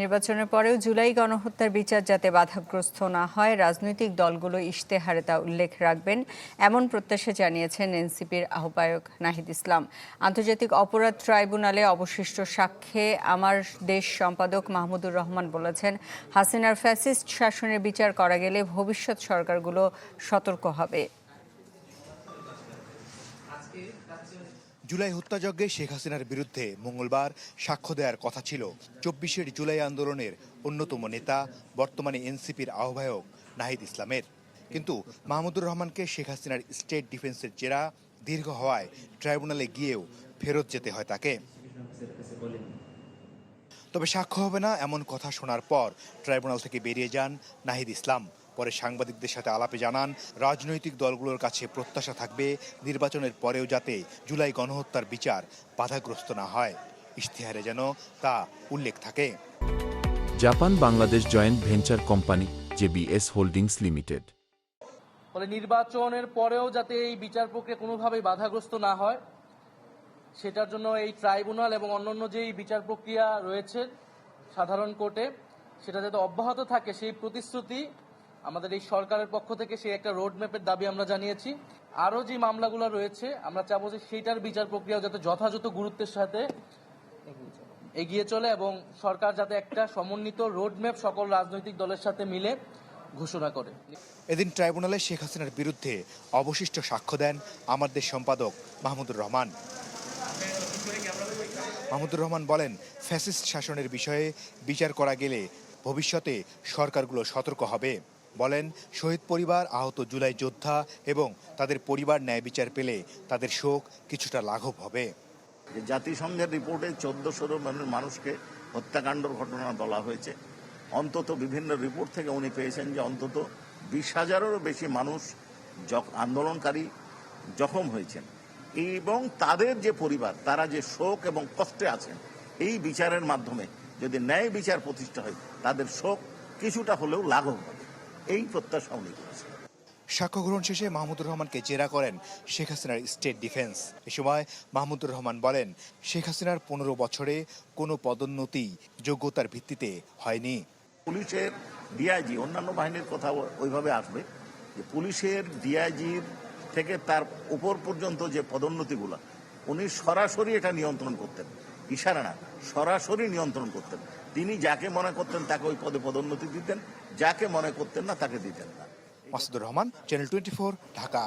নির্বাচনের পরেও জুলাই গণহত্যার বিচার যাতে বাধাগ্রস্ত না হয়, রাজনৈতিক দলগুলো ইশতেহারে তা উল্লেখ রাখবেন, এমন প্রত্যাশা জানিয়েছেন এনসিপির আহ্বায়ক নাহিদ ইসলাম। আন্তর্জাতিক অপরাধ ট্রাইব্যুনালে অবশিষ্ট সাক্ষ্যে আমার দেশ সম্পাদক মাহমুদুর রহমান বলেছেন, হাসিনার ফ্যাসিস্ট শাসনের বিচার করা গেলে ভবিষ্যৎ সরকারগুলো সতর্ক হবে। জুলাই হত্যাযজ্ঞে শেখ হাসিনার বিরুদ্ধে মঙ্গলবার সাক্ষ্য দেওয়ার কথা ছিল। চব্বিশের জুলাই আন্দোলনের অন্যতম নেতা বর্তমানে এনসিপির আহ্বায়ক নাহিদ ইসলামের। কিন্তু মাহমুদুর রহমানকে শেখ হাসিনার স্টেট ডিফেন্সের জেরা দীর্ঘ হওয়ায় ট্রাইব্যুনালে গিয়েও ফেরত যেতে হয় তাকে। তবে সাক্ষ্য হবে না এমন কথা শোনার পর ট্রাইব্যুনাল থেকে বেরিয়ে যান নাহিদ ইসলাম। পরে সাংবাদিকদের সাথে আলাপে জানান রাজনৈতিক দলগুলোর কাছে প্রত্যাশা থাকবে নির্বাচনের পরেও যাতে জুলাই গণহত্যার বিচার বাধাগ্রস্ত না হয়। ইশতেহারে যেন তা উল্লেখ থাকে। Japan Bangladesh joint venture company JBS holdings limited. ফলে নির্বাচনের পরেও যাতে এই বিচার প্রক্রিয়া কোনোভাবেই বাধাগ্রস্ত না হয় সেটার জন্য এই ট্রাইব্যুনাল এবং অন্যান্য যেই বিচার প্রক্রিয়া রয়েছে সাধারণ কোর্টে সেটা যাতে অব্যাহত থাকে সেই প্রতিশ্রুতি আমাদের এই সরকারের পক্ষ থেকে সেই একটা রোড ম্যাপের দাবি আমরা জানিয়েছি। আরও যে মামলাগুলো রয়েছে, আমরা চাবো যে সেইটার বিচার প্রক্রিয়া যাতে যথাযথ গুরুত্বের সাথে এগিয়ে চলে এবং সরকার যাতে একটা সমন্বিত রোডম্যাপ সকল রাজনৈতিক দলের সাথে মিলে ঘোষণা করে। এদিন ট্রাইব্যুনালে শেখ হাসিনার বিরুদ্ধে অবশিষ্ট সাক্ষ্য দেন আমাদের সম্পাদক মাহমুদুর রহমান। মাহমুদুর রহমান বলেন, ফ্যাসিস্ট শাসনের বিষয়ে বিচার করা গেলে ভবিষ্যতে সরকারগুলো সতর্ক হবে। বলেন, শহীদ পরিবার, আহত জুলাই যোদ্ধা এবং তাদের পরিবার ন্যায় বিচার পেলে তাদের শোক কিছুটা লাঘব হবে। জাতিসংঘের রিপোর্টে চোদ্দশোর মানুষকে হত্যাকাণ্ডর ঘটনা বলা হয়েছে। অন্তত বিভিন্ন রিপোর্ট থেকে উনি পেয়েছেন যে অন্তত বিশ হাজারেরও বেশি মানুষ আন্দোলনকারী জখম হয়েছেন। এবং তাদের যে পরিবার, তারা যে শোক এবং কষ্টে আছেন, এই বিচারের মাধ্যমে যদি ন্যায় বিচার প্রতিষ্ঠা হয়, তাদের শোক কিছুটা হলেও লাঘব হবে। এই প্রত্যাশা উনি করেছেন। সাক্ষ্য গ্রহণ শেষে মাহমুদুর রহমানকে জেরা করেন শেখ হাসিনার স্টেট ডিফেন্স। এ সময় মাহমুদুর রহমান বলেন শেখ হাসিনার পনেরো বছরে কোনো পদোন্নতি যোগ্যতার ভিত্তিতে হয়নি। পুলিশের ডিআইজি অন্যান্য বাহিনীর কথা ওইভাবে আসবে যে পুলিশের ডিআইজির থেকে তার উপর পর্যন্ত যে পদোন্নতিগুলো উনি সরাসরি এটা নিয়ন্ত্রণ করতেন। ইশারা না সরাসরি নিয়ন্ত্রণ করতেন। তিনি যাকে মনে করতেন তাকে ওই পদে পদোন্নতি দিতেন, যাকে মনে করতেন না তাকে দিতেন না। Masudur Rahman channel twenty Dhaka.